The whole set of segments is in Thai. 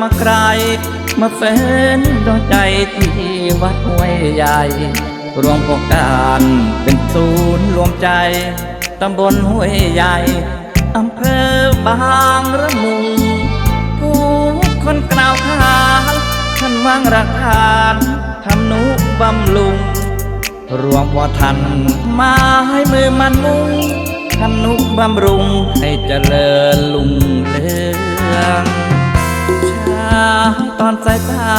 มาไกล มาเฟ้นดวงใจที่วัดห้วยใหญ่ รวมโครงการเป็นศูนย์รวมใจ ตำบลห้วยใหญ่ อำเภอบางระมุงผู้คนกล่าวขานท่านวางรักฐานทำนุบำรุง รวมพอทันมาให้มือมันมุงทำนุบำรุงให้เจริญลุงเรือง ตอนสายตา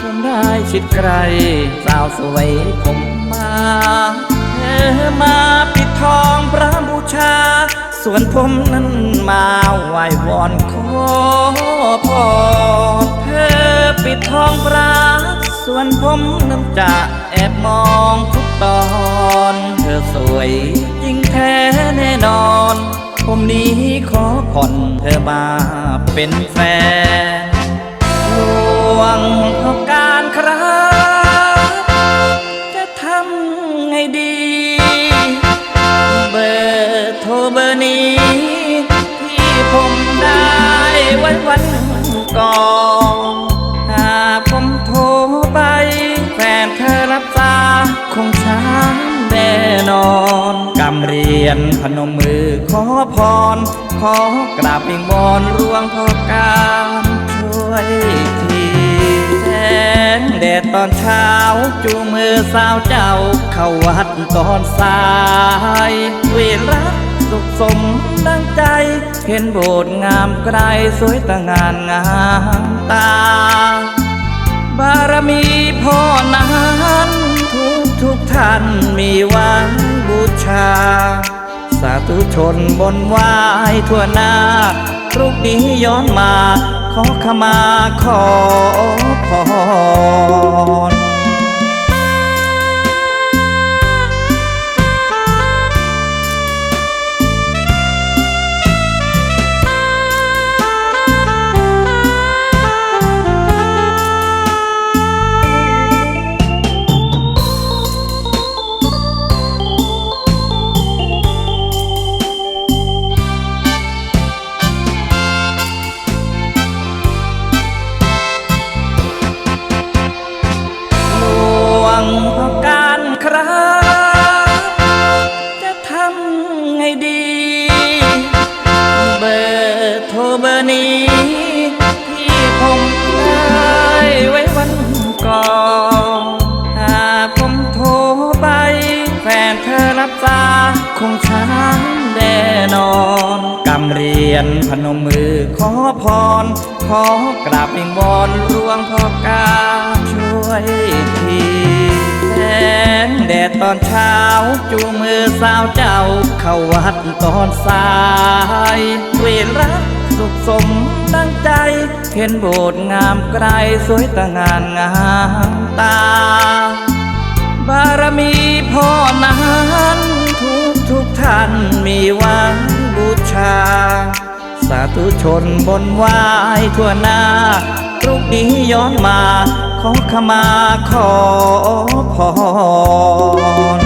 คงได้ชิดไกลสาวสวยผมมาเธอมาปิดทองพระบูชา ส่วนผมนั้นมาไหว้วอนขอพรเธอปิดทองพระส่วนผมนั้นจะแอบมองทุกตอน เธอสวยจริงแท้แน่นอน ผมนี้ขอผ่อนเธอมาเป็นแฟน วงพอการครับจะทำไงดี เบอร์โทรเบอร์นี้ ที่ผมได้ไว้วันก่อนหากผมโทรไป แฟนเธอรับสายคงช้าแน่นอนกำเรียนพนมมือขอพร ขอกราบวิงวอนรวงพอการช่วยที ตอนเช้าจูมือสาวเจ้า เข้าวัดตอนสาย เวลาสุขสมดังใจ เห็นโบสถ์งามไกลสวยตะงงานงามตา บารมีพ่อนั้นทุกทุกท่านมีวังบูชาาธุชนบนวายทั่วหน้ารูปนี้ย้อนมา ขอขมาขอพร รครับจะทำไงดี เบอร์โทรเบอร์นี้ ที่ผมได้ไว้วันก่อนหากผมโทรไป แฟนเธอรับสาคงช้าแน่นอนกำเรียนพนมมือขอพร ขอกราบวิงวอนรวงพ่อกาช่วยที ตอนเช้าจูมือสาวเจ้า เข้าวัดตอนสาย เวยรักสุขสมตั้งใจ เห็นโบสถ์งามไกลสวยตางานงามตา บารมีพ่อนั้นทุกทุกท่านมีวาาธุชนบนวายทั่วหน้ารูปนี้ย้อนมา ขอขมาขอพร